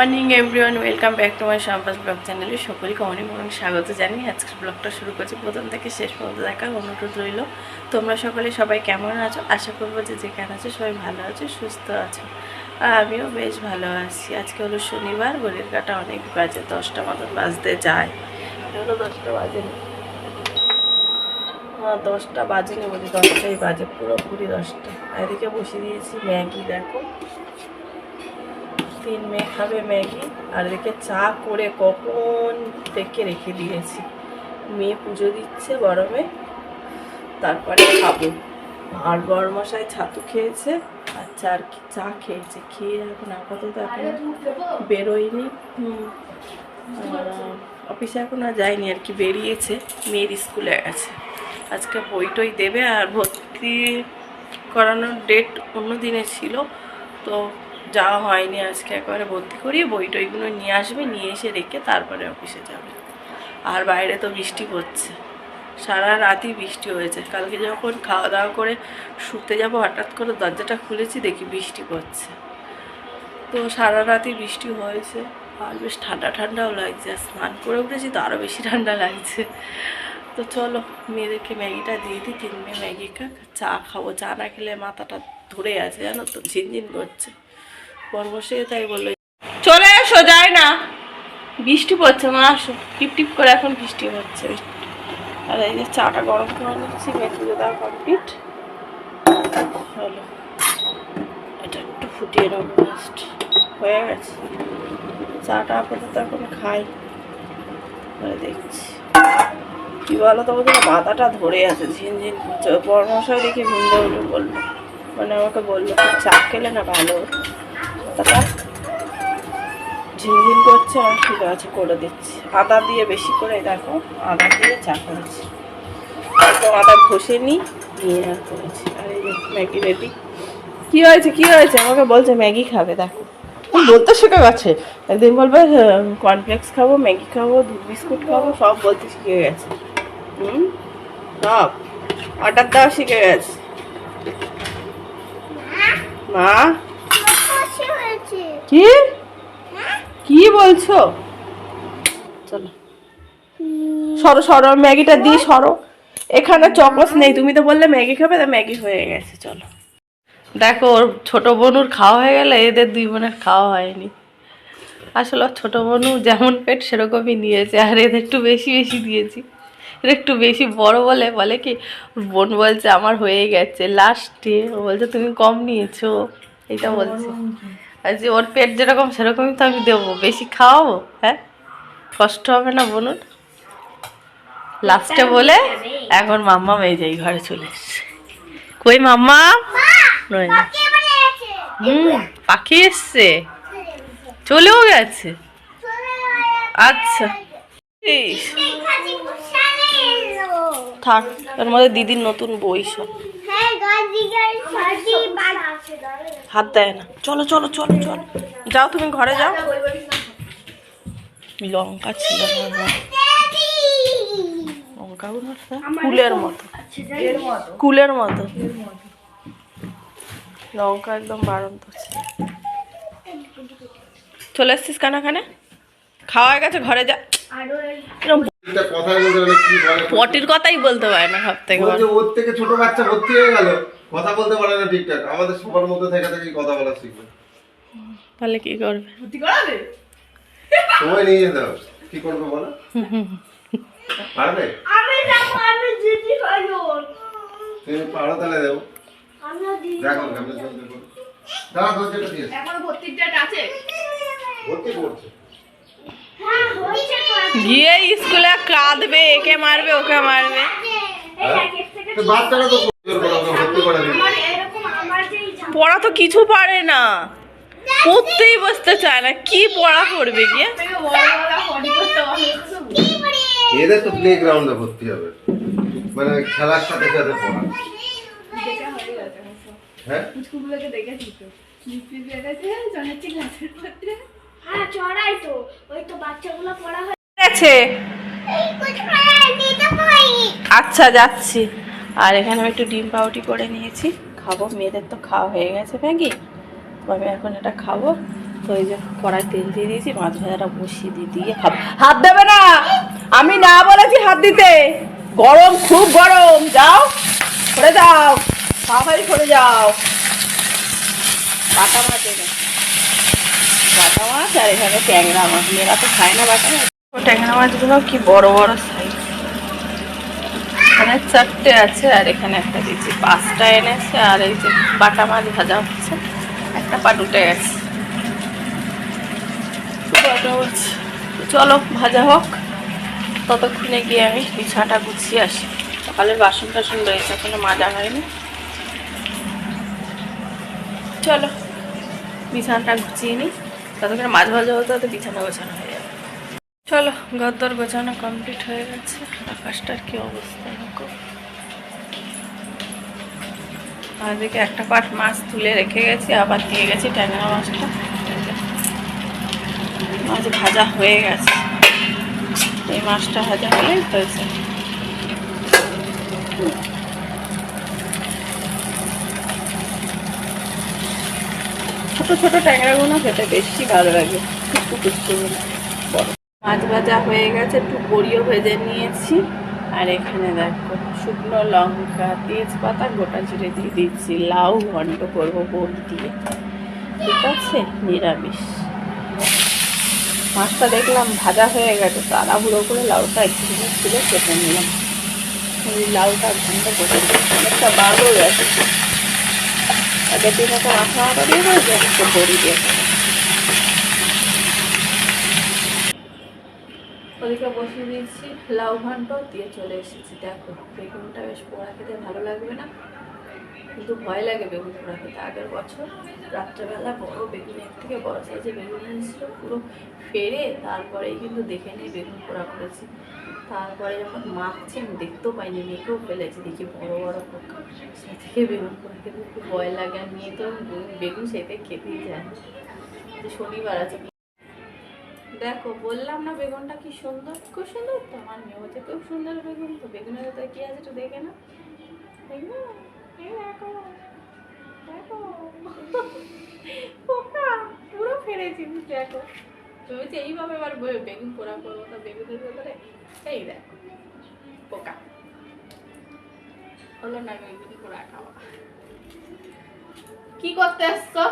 Morning, everyone, welcome back to my শাম্পাস vlog চ্যানেলে সকলকে অনেক অনেক স্বাগত জানিয়ে আজকের ব্লগটা শুরু করছি। প্রথম থেকে শেষ পর্যন্ত দেখা, অনুরোধ রইল। তোমরা সকলে সবাই কেমন আছো? আশা করব যে যেখানে আছো সবাই ভালো আছো, সুস্থ আছো। আর আমিও বেশ ভালো আছি। আজকে হলো শনিবার ঘড়ির কাটা অনেক বাজে, দশটা মতন বাজতে যায়। হলো দশটা বাজেনি। হ্যাঁ দশটা বাজেনি বলি দশটাই বাজে, পুরোপুরি দশটা। এদিকে বসিয়ে দিয়েছি ম্যাগি, দেখো। তিন মেয়ে খাবে ম্যাগি আর এদিকে চা করে কখন থেকে রেখে দিয়েছি। মেয়ে পুজো দিচ্ছে গরমে তারপরে খাব। আর বড় মশাই ছাতু খেয়েছে আর চা আর কি চা খেয়েছে খেয়ে এখন আপাতত এখন বেরোয়নি অফিসে এখন আর যায়নি আর কি বেরিয়েছে মেয়ের স্কুলে গেছে। আজকে বই টই দেবে আর ভর্তি করানোর ডেট অন্য দিনে ছিল তো যাওয়া হয়নি আজকে একবারে ভর্তি করিয়ে বই টইগুলো নিয়ে আসবে, নিয়ে এসে রেখে তারপরে অফিসে যাবে। আর বাইরে তো বৃষ্টি পড়ছে। সারা রাতই বৃষ্টি হয়েছে। কালকে যখন খাওয়া দাওয়া করে শুতে যাব, হঠাৎ করে দরজাটা খুলেছি, দেখি বৃষ্টি পড়ছে। তো সারা রাতই বৃষ্টি হয়েছে। আর বেশ ঠান্ডা ঠান্ডাও লাগছে। আর স্নান করে উঠেছি তো আরও বেশি ঠান্ডা লাগছে। তো চলো, মেয়েদেরকে ম্যাগিটা দিয়ে দিই তিন মেয়ে ম্যাগি খাক। চা খাব। চা না খেলে মাথাটা ধরে আছে, জানো তো? ঝিনঝিন করছে। বসে তাই বলল, চলে এসো যায় না। বৃষ্টি পড়ছে, মা, আসো। টিপ টিপ করে এখন বৃষ্টি হচ্ছে। আর এই যে চাটা গরম করে নিচ্ছি মেয়ে পুজো দেওয়া কমপ্লিট। চলো, এটা একটু ফুটিয়ে নেব জাস্ট হয়ে গেছে। চাটা আপাতত এখন খাই। দেখছি। কি বলো তো বলতে মাথাটা ধরে আছে ঝিনঝিন করছে। পরামর্শই দেখে ঘুমতে উঠে বলল মানে আমাকে বলল চা খেলে না ভালো? হতো।" মাথাটা ঝিনঝিন করছে আর ঠিক আছে করে দিচ্ছি। আদা দিয়ে বেশি করে দেখো, আদা দিয়ে চা করেছি। একদম আদা ঘষে নিই নিয়ে করেছি। আর এই ম্যাগি রেডি। কি হয়েছে কি হয়েছে? আমাকে বলছে ম্যাগি খাবে, দেখো। বলতে শিখে গেছে। একদিন বলবে কর্নফ্লেক্স খাব, ম্যাগি খাব, দুধ বিস্কুট খাব, সব বলতে শিখে গেছে। হুম? সব। অর্ডার দেওয়া শিখে গেছে। মা? কি? কি বলছো? চলো। সরো সরো, ম্যাগিটা দিয়ে সরো। এখানে চকস নেই, তুমি তো বললে ম্যাগি খাবে, তা ম্যাগি হয়ে গেছে, চলো। দেখো, ওর ছোট বোনুর খাওয়া হয়ে গেলে এদের দুই বোনের খাওয়া হয়নি। আসলে ওর ছোট বোনু যেমন পেট, সেরকমই নিয়েছে, আর এদের একটু বেশি বেশি দিয়েছি। এর একটু বেশি বড় বলে বলে কি বোন বলছে, আমার হয়ে গেছে লাস্টে ও বলছে, তুমি কম নিয়েছো। এটা বলছে। যে ওর পেট যেরকম সেরকমই তো আমি দেবো। বেশি খাওয়াবো? হ্যাঁ? কষ্ট হবে না বলুন? লাস্টে বলে এখন মাম্মা মেয়ে যাই ঘরে চলে এসছে। কই মাম্মা? নয় না। হুম পাখি এসছে? চলেও গেছে? আচ্ছা। থাক ওর মধ্যে দিদির নতুন বই সব। হাত দেয় না। চলো চলো চলো চলো। যাও তুমি ঘরে যাও। লঙ্কা ছিল লঙ্কাগুলো কুলের মতো। কুলের মতো। লঙ্কা একদম বাড়ন্ত চলে এসছিস কানাখানে খাওয়া গেছে ঘরে যা। পটির কথাই বলতে পারে না সব থেকে ওর থেকে ছোট বাচ্চা ভর্তি হয়ে গেল। কথা বলতে পারে না ঠিকঠাক। আমাদের সবার মধ্যে থেকে থেকে কথা বলা শিখবে। তাহলে কি করবে? সময় নিয়ে যেতে হবে। কি করবে বলো? পারবে? তুমি পারো তাহলে দেবো। দেখো কেমন চলতে পারো দাঁড়া দরজাটা দিয়ে ভর্তি করছে। গিয়ে স্কুলে কাঁদবে একে মারবে ওকে মারবে। পড়া তো কিছু পারে না। পড়তেই বসতে চায় না কি পড়া করবে গিয়ে? এদের তো প্লে গ্রাউন্ডে ভর্তি হবে। মানে খেলার সাথে সাথে পড়া। হ্যাঁ? হ্যাঁ চড়াই তো। ওই তো বাচ্চাগুলো পড়া পারি আচ্ছা যাচ্ছি। আর এখানে একটু ডিম পাউটি করে নিয়েছি। খাব। মেয়েদের তো খাওয়া হয়ে গেছে, ম্যাগি। আমি এখন এটা খাব। তো এই যে কড়াই তেল দিয়ে দিয়েছি, মাছ ভাজাটা বসিয়ে দিয়ে দিয়ে খাব। হাত দেবে না! আমি না বলেছি হাত দিতে। গরম, খুব গরম। যাও, সরে যাও। তাড়াতাড়ি সরে যাও। বাটা মাছ এনে। বাটা মাছ আর এখানে ট্যাংরা মাছ। মেয়েরা তো খায় না বাটা মাছ। ট্যাংরা মাছগুলো কি বড় বড় সাইজ এখানে চারটে আছে আর এখানে একটা দিচ্ছি পাঁচটা এনেছে আর এই যে বাটা মাছ ভাজা হচ্ছে, একটা পাটুটে বাটা চলো ভাজা হোক। ততক্ষণে গিয়ে আমি বিছানাটা গুছিয়ে আসি। সকালের বাসন টাসন রয়েছে, এখনও মাজা হয়নি। চলো, বিছানাটা গুছিয়ে নিই ততক্ষণে মাছ ভাজা হতে হতে বিছানা গোছানো হয়ে চলো, গদ্দর গোছানো কমপ্লিট হয়ে গেছে। আকাশটার কি অবস্থা, দেখো। আর একটা পাট মাছ তুলে রেখে গেছি, আবার দিয়ে গেছি ট্যাংরা মাছটা। মাছ ভাজা হয়ে গেছে। এই মাছটা ভাজা হলেই হয়েছে ছোট ছোট ট্যাংরাগুলো খেতে বেশি ভালো লাগে। কুচকু বড় মাছ ভাজা হয়ে গেছে, একটু বড়িও ভেজে নিয়েছি। আর এখানে দেখো, শুকনো লঙ্কা, তেজপাতা গোটা জিরে দিয়ে দিচ্ছি। লাউ ঘন্ট করব বোল দিয়ে। ঠিক আছে? নিরামিষ। মাছটা দেখলাম ভাজা হয়ে গেছে, তাড়াহুড়ো করে লাউটা একটু ছিল কেটে নিলাম। ওই লাউটা ঘন্ট করে। অনেকটা বাড়ো গেছে। আগের দিনে তো মাথা মাথা দিয়ে একটু বড়ি দিয়ে ওদিকে বসিয়ে দিয়েছি, লাউ ঘন্ট দিয়ে চলে এসেছি। দেখো, বেগুনটা বেশ পোড়া খেতে ভালো লাগবে না? কিন্তু ভয় লাগে বেগুন পোড়া খেতে। আগের বছর রাত্রেবেলা বড় বেগুনের থেকে বড় সাইজে বেগুন এনেছিল, পুরো ফেরে তারপরেই কিন্তু দেখে নিয়ে বেগুন পোড়া করেছি। তারপরে যখন মাখছি, আমি দেখতেও পাইনি মেয়েকেও ফেলেছি। দেখি বড় বড় পোকা। সে থেকে বেগুন পোড়া খেতে ভয় লাগে। আর মেয়ে তো বেগুন সেতে খেতেই যায় শনিবার আছে দেখো, বললাম না বেগুনটা কি সুন্দর? খুব সুন্দর তো? আমার মেয়ে বলছে, খুব সুন্দর বেগুন তো। বেগুনের ভেতরে কি আছে একটু দেখে না দেখবে দেখো দেখো। পোকা, পুরো ফেলেছি দেখো ভেবেছি এইভাবে এবার বেগুন পোড়া করব তো বেগুনের ভেতরে? এই দেখো, পোকা। হলো না, বেগুন পোড়া খাওয়া। কি করতে আসছো?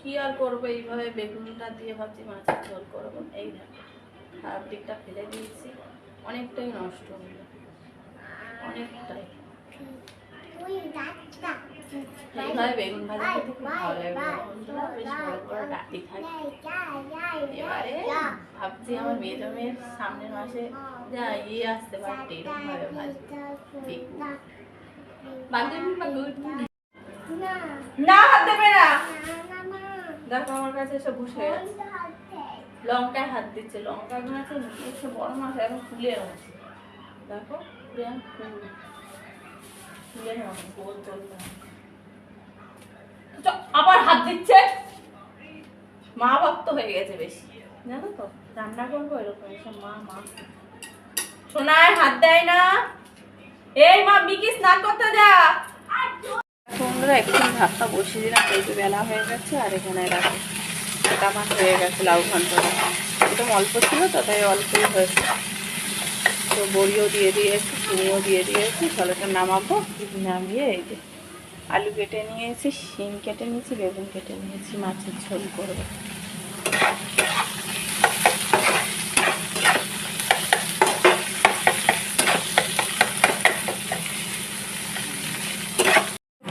কি আর করব? এইভাবে বেগুনটা দিয়ে ভাবছি মাছের ঝোল করব। এই দেখো খারাপ দিকটা ফেলে দিয়েছি। অনেকটাই নষ্ট হলো। অনেকটাই। এইভাবে বেগুন ভাজা খেতে খুব ভালো লাগে। বন্ধুরা বেশ বড় বড় ডাটি থাকে। এবারে ভাবছি আমার মেয়ের সামনের মাসে যা ইয়ে আসতে বেগুন না হাত দেবে না। দেখো আমার কাছে এসে বসে লঙ্কায় হাত দিচ্ছে। লঙ্কা মাছে নিয়েছে বড় মাছ এখন ফুলে আছে দেখো ফুলে গোল গোল আবার হাত দিচ্ছে। মা ভক্ত হয়ে গেছে বেশি। জানো তো রান্না করব এরকম এসব মা মা। সোনায় হাত দেয় না। এই মা মিকি স্নান করতে যা। বন্ধুরা এখন ভাতটা বসিয়ে দিলাম যে বেলা হয়ে গেছে আর এখানে রাখো আমার হয়ে গেছে লাউ ঘন্টটা একদম অল্প ছিল তো তাই অল্পই হয়েছে। তো বড়িও দিয়ে দিয়েছি চিনিও দিয়ে দিয়েছি, জলটা নামাবো নামিয়ে এই যে আলু কেটে নিয়েছি, শিম কেটে নিয়েছি, বেগুন কেটে নিয়েছি, মাছের ঝোল করব।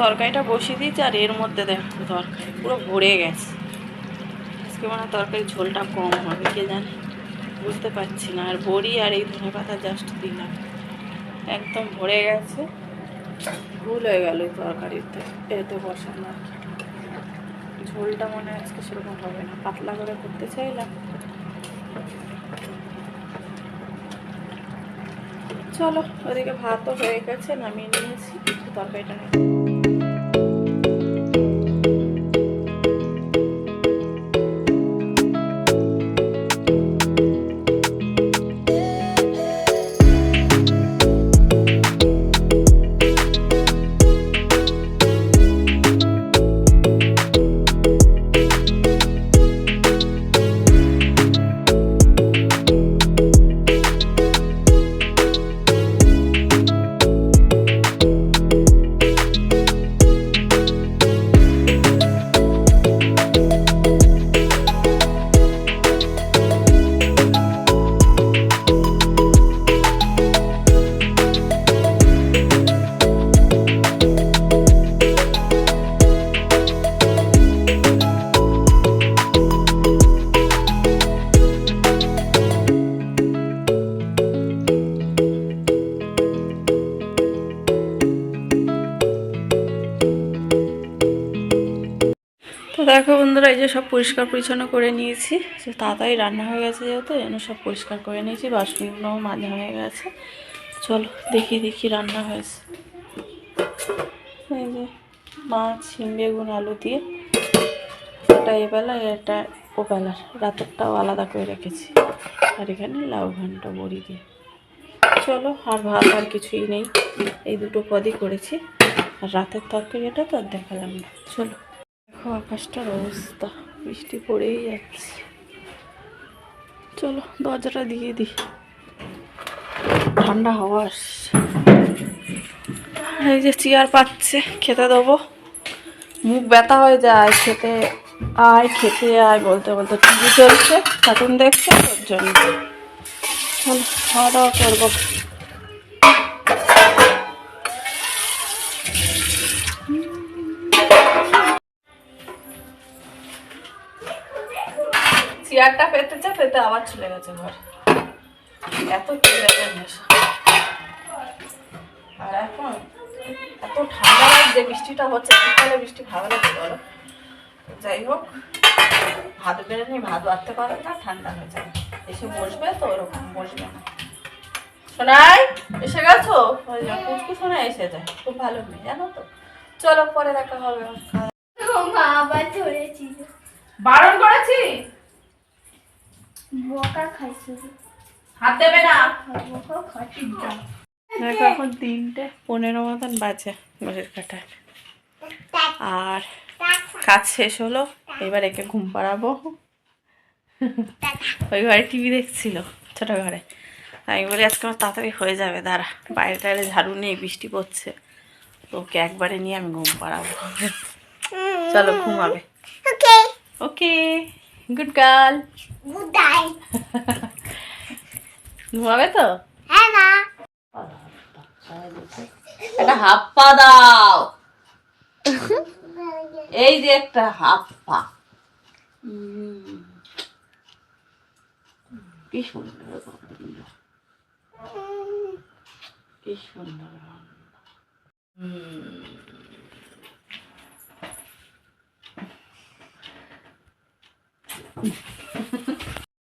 তরকারিটা বসিয়ে দিয়েছি আর এর মধ্যে দেখো, তরকারি পুরো ভরে গেছে। আজকে মনে হয় তরকারি ঝোলটা কম হবে, কে জানে? বুঝতে পারছি না, আর বড়ি আর এই ধনে পাতা জাস্ট দিলাম। একদম ভরে গেছে। ভুল হয়ে গেল তরকারিতে, এতে বসানো আর কি। ঝোলটা মনে হয় আজকে সেরকম হবে না, পাতলা করে করতে চাইলাম। চলো, ওদিকে ভাতও হয়ে গেছে, নামিয়ে নিয়েছি তরকারিটা নিয়ে সব পরিষ্কার পরিচ্ছন্ন করে নিয়েছি। যে তাড়াতাড়ি রান্না হয়ে গেছে যেহেতু, এই সব পরিষ্কার করে নিয়েছি। বাসনগুলোও মাঝে হয়ে গেছে। চলো, দেখি দেখি রান্না হয়েছে। এই যে মাছ, শিম, বেগুন, আলু দিয়ে এটা এবেলা এটা ওবেলার রাতেরটাও আলাদা করে রেখেছি। আর এখানে লাউ ঘণ্টা, বড়ি দিয়ে। চলো, আর ভাত আর কিছুই নেই। এই দুটো পদই করেছি। আর রাতের তরকারিটা তো আর দেখালাম না। চলো। দেখো আকাশটার অবস্থা, বৃষ্টি পড়েই যাচ্ছে। চলো দরজাটা দিয়ে দিই। ঠান্ডা হাওয়া আসছে। এই যে চেয়ার পাচ্ছে, খেতে দেবো। মুখ ব্যথা হয়ে যায়, খেতে আয় খেতে আয় বলতে বলতে। টিভি চলছে কার্টুন দেখছে ওর জন্য। চলো, খাওয়া দাওয়া করব। চেয়ারটা পেতেছে পেতে আবার চলে গেছে ঘর। এত নেশা। আর এখন এত ঠান্ডা লাগছে বৃষ্টিটা হচ্ছে শীতকালে বৃষ্টি ভালো লাগে বলো? যাই হোক ভাত বেড়ে নিয়ে ভাত বাড়তে পারবে না ঠান্ডা হয়ে যাবে। এসে বসবে তো ওরকম বসবে না। শোনাই এসে গেছো? কুচকু শোনা এসে যায় খুব ভালো মেয়ে জানো তো। চলো পরে দেখা হবে। বারণ করেছি? বকা খাইছে। হাত দেবে না? বকা খাচ্ছি দেখো এখন তিনটে পনেরো মতন বাজে ঘরের কাটায়। আর কাজ শেষ হলো এবার একে ঘুম পাড়াবো। ওই ঘরে টিভি দেখছিল ছোট ঘরে। আমি বলি আজকে আমার তাড়াতাড়ি হয়ে যাবে দাঁড়া। বাইরে টাইরে ঝাড়ু নেই বৃষ্টি পড়ছে। ওকে একবারে নিয়ে আমি ঘুম পাড়াবো। চলো ঘুমাবে। Okay okay good girl good bye ঘুমাবে তো? হ্যাঁ না একটা হাফ পা দাও। এই যে একটা হাফ পা কি সুন্দর কি সুন্দর গন্ধ।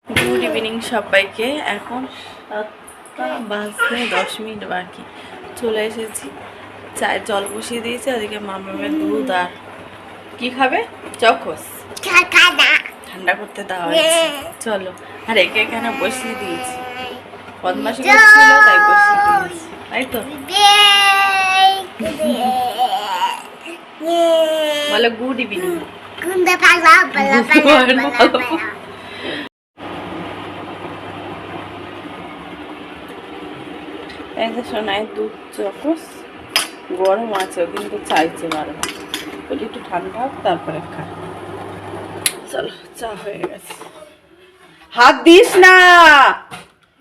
গুড ইভিনিং সবাইকে। এখন সাতটা বাজতে দশ মিনিট বাকি। চলে এসেছি। চায়ের জল বসিয়ে দিয়েছি ওদিকে মামামের দুধ আর কি খাবে? চকস। ঠান্ডা। করতে দেওয়া হয়েছে। চলো আর একে এখানে বসিয়ে দিয়েছি। বদমাসি করছিল তাই বসিয়ে দিয়েছি। তাই তো? বলো গুড ইভিনিং গুন্ডা পালা পালা পালা পালা পালা এই যে শোনায় দুধ চকস গরম আছে ও কিন্তু চাইছে বারবার বলি একটু ঠান্ডা হোক তারপরে খা চলো চা হয়ে গেছে। হাত দিস না!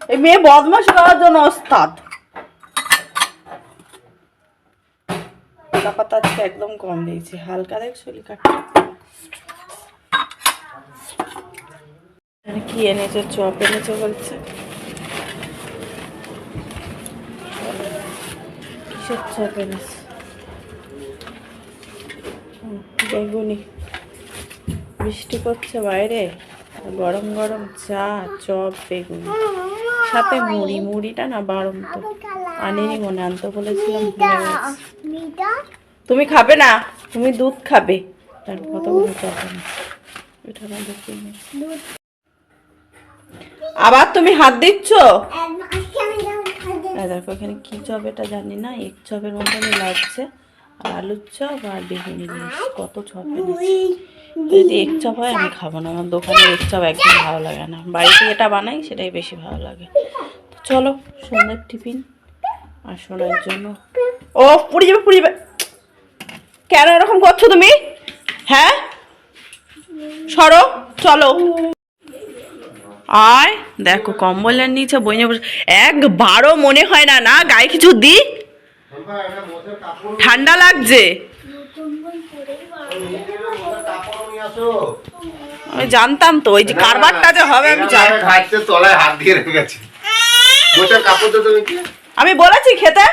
এই মেয়ে বদমাস করার জন্য ওস্তাদ। পাতা একদম কম দিয়েছি। হালকা দেখ শরীর কাটা কি এনেছে চপ এনেছে বলছে? কিসের চপ এনেছে? বেগুনি। বৃষ্টি পড়ছে বাইরে। গরম গরম চা, চপ, বেগুনি। সাথে মুড়ি। মুড়িটা না বারম তো আনিনি মনে, আনতে বলেছিলাম তুমি খাবে না? তুমি দুধ খাবে। তার কতগুলো চপ এটা না দেখিয়ে নে। আবার তুমি হাত দিচ্ছ? দেখো এখানে কি চপ এটা জানি না এক চপের মতনই লাগছে। আর আলুর চপ আর বেগুনি কত চপ যদি এক চপ হয় আমি খাব না আমার দোকানে এক চপ একদম ভালো লাগে না। বাড়িতে যেটা বানাই সেটাই বেশি ভালো লাগে। তো চলো সন্ধ্যার টিফিন আর শোনার জন্য। ও পুড়ে যাবে পুড়ে যাবে। কেন এরকম করছ তুমি? হ্যাঁ? সরো চলো। আয় দেখো কম্বলের নিচে বইনে বসে একবারও মনে হয় না না গায়ে কিছু দি? ঠান্ডা লাগছে। আমি জানতাম তো ওই যে কারবারটা যে হবে আমি জানতাম। তলায় হাত দিয়ে রেখেছি। বসে কাপড় তো তুমি কি? আমি বলেছি খেতে?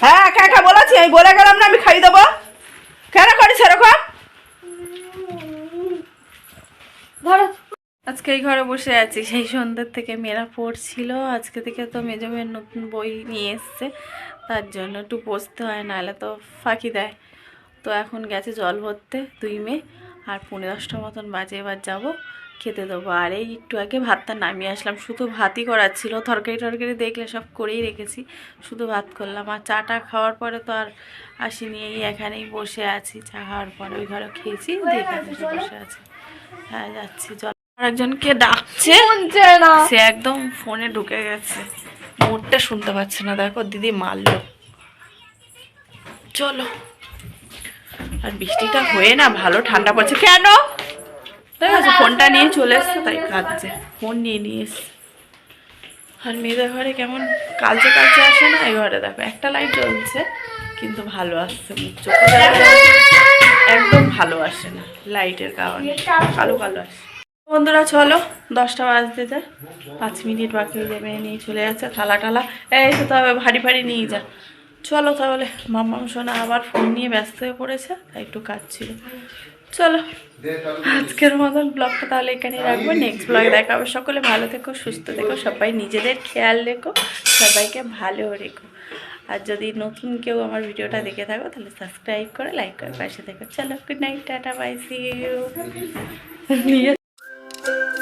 হ্যাঁ একা একা বলেছি আমি বলে গেলাম না আমি খাই দেবো। কেন করিস এরকম? ধরো আজকে এই ঘরে বসে আছি। সেই সন্ধ্যের থেকে মেয়েরা পড়ছিল। আজকে থেকে তো মেজো মেয়ের নতুন বই নিয়ে এসছে। তার জন্য একটু বসতে হয়, নাহলে তো ফাঁকি দেয়। তো এখন গেছে জল ভরতে দুই মেয়ে। আর পনেরো দশটা মতন বাজে, এবার যাব খেতে দেবো। আর এই একটু আগে ভাতটা নামিয়ে আসলাম। শুধু ভাতই করার ছিল। তরকারি টরকারি দেখলে সব করেই রেখেছি। শুধু ভাত করলাম। আর চাটা খাওয়ার পরে তো আর আসিনি। এই এখানেই বসে আছি। চা খাওয়ার পরে ওই ঘরে খেয়েছি। দিয়ে বসে আছি। হ্যাঁ যাচ্ছি। জল আরেকজনকে ডাকছে। সে একদম ফোনে ঢুকে গেছে। মোটটা শুনতে পাচ্ছে না। দেখো দিদি মারলো। চলো। আর বৃষ্টিটা হয়ে না ভালো ঠান্ডা পড়ছে। কেন? ঠিক আছে ফোনটা নিয়ে চলে এসছে তাই কাঁদছে ফোন নিয়ে নিয়ে এসছে। আর মেয়েদের ঘরে কেমন কালচে কালচে আসে না? এই ঘরে দেখো একটা লাইট জ্বলছে কিন্তু ভালো আসছে মুখ চোখে একদম ভালো আসে না লাইটের কারণে। কালো কালো আসে। বন্ধুরা, চলো দশটা বাজতে যায়। পাঁচ মিনিট বাকি যাবে, নিয়ে চলে যাচ্ছে থালা টালা। এই তো তবে ভারী ভারী নিয়ে যা। চলো তাহলে মাম্মাম সোনা আবার ফোন নিয়ে ব্যস্ত হয়ে পড়েছে, তাই একটু কাজ ছিল। চলো, আজকের মতন ব্লগটা তাহলে এখানে রাখব। নেক্সট ব্লগে দেখা হবে সকলে ভালো থেকো, সুস্থ থেকো, সবাই নিজেদের খেয়াল রেখো, সবাইকে ভালো রেখো। আর যদি নতুন কেউ আমার ভিডিওটা দেখে থাকো, তাহলে সাবস্ক্রাইব করে লাইক করে পাশে দেখো চলো good night tata bye see you Thank you.